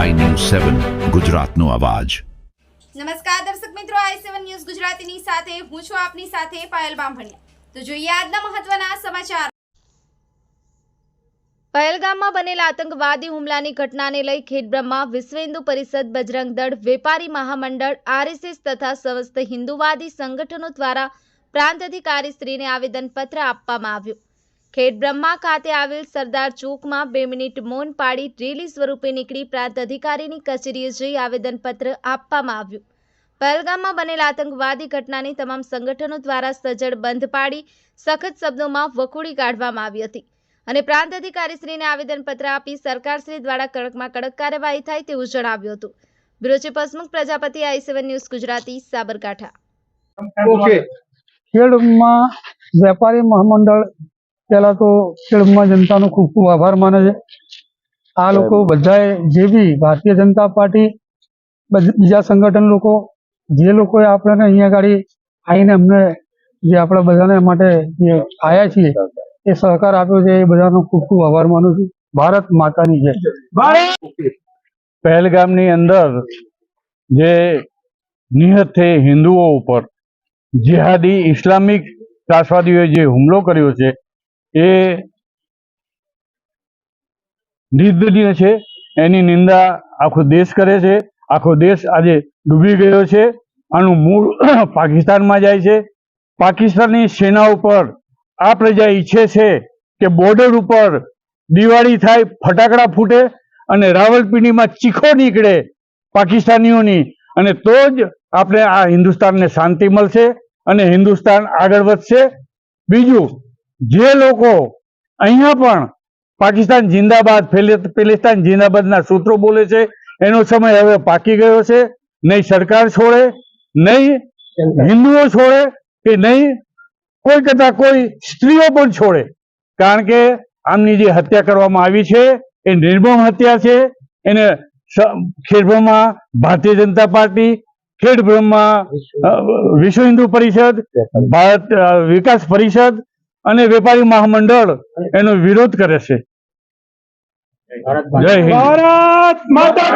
સેવન, ગુજરાતનો અવાજ. નમસ્કાર દર્શક મિત્રો, આઈ સેવન ન્યૂઝ ગુજરાતીની સાથે હું છું આપની સાથે પાયલ બામભણિયા. તો જોઈએ આજના મહત્વના સમાચાર. પહેલગામમાં બનેલા આતંકવાદી હુમલાની ઘટનાને લઈ ખેડબ્રહ્મા વિશ્વ હિન્દુ પરિષદ બજરંગ દળ, વેપારી મહામંડળ, આરએસએસ તથા સમસ્ત હિન્દુવાદી સંગઠનો દ્વારા પ્રાંત અધિકારીશ્રીને આવેદનપત્ર આપવામાં આવ્યું. ખેડબ્રહ્મા ખાતે આવેલ સરદાર ચોકમાં બે મિનિટ મૌન પાડી રેલી સ્વરૂપે નીકળી પ્રાંત અધિકારીની કચેરીએ જઈ આવેદનપત્ર આપવામાં આવ્યું. પહેલગામમાં બનેલા આતંકવાદી ઘટનાની તમામ સંગઠનો દ્વારા સજ્જડ બંધ પાડી સખત શબ્દોમાં વખોડી કાઢવામાં આવી હતી અને પ્રાંત અધિકારીશ્રીને આવેદનપત્ર આપી સરકારશ્રી દ્વારા કડકમાં કડક કાર્યવાહી થાય તેવું જણાવ્યું હતું. Bureau chief Hasmukh Prajapati, I seven news Gujarati, Sabarkantha. Okay. ખેડમાં વેપારી મહામંડળ પહેલા તો ખેડમાં જનતાનો ખૂબ ખૂબ આભાર માને છે. આ લોકો બધાએ જે બી ભારતીય જનતા પાર્ટી બીજા સંગઠન લોકો જે લોકોએ આપણને અહીંયા આગળ આવીને અમને જે આપણા બધાને માટે જે આવ્યા છીએ એ સહકાર આપ્યો છે એ બધાનો ખૂબ ખૂબ આભાર માનું છું. ભારત માતાની જય. પહેલગામની અંદર જે નિહત છે હિન્દુઓ ઉપર જેહાદી ઇસ્લામિક ત્રાસવાદીઓએ જે હુમલો કર્યો છે એ નિંદનીય છે. એની નિંદા આખો દેશ કરે છે. આખો દેશ આજે ડૂબી ગયો છે. આનું મૂળ પાકિસ્તાનમાં જાય છે. પાકિસ્તાનની સેના ઉપર આ પ્રજા ઈચ્છે છે કે બોર્ડર ઉપર દિવાળી થાય, ફટાકડા ફૂટે અને રાવલપિંડીમાં ચીખો નીકળે પાકિસ્તાનીઓની. અને તો જ આપણે આ હિન્દુસ્તાનને શાંતિ મળશે અને હિન્દુસ્તાન આગળ વધશે. બીજું જે લોકો અહીંયા પણ પાકિસ્તાન જિંદાબાદ પેલેસ્તાન જિંદાબાદના સૂત્રો બોલે છે, એનો સમય હવે પાકી ગયો છે. નહીં સરકાર છોડે, નહીં હિન્દુઓ છોડે કે નહીં, કોઈ કરતા કોઈ સ્ત્રીઓ પણ છોડે. કારણ કે આમની જે હત્યા કરવામાં આવી છે, એ નિર્મમ હત્યા છે. એને ખેડબ્રહ્મા ભારતીય જનતા પાર્ટી, ખેડબ્રહ્મા વિશ્વ હિન્દુ પરિષદ, ભારત વિકાસ પરિષદ અને વેપારી મહામંડળ એનો વિરોધ કરે છે. જય હિન્દ. ભારત માતા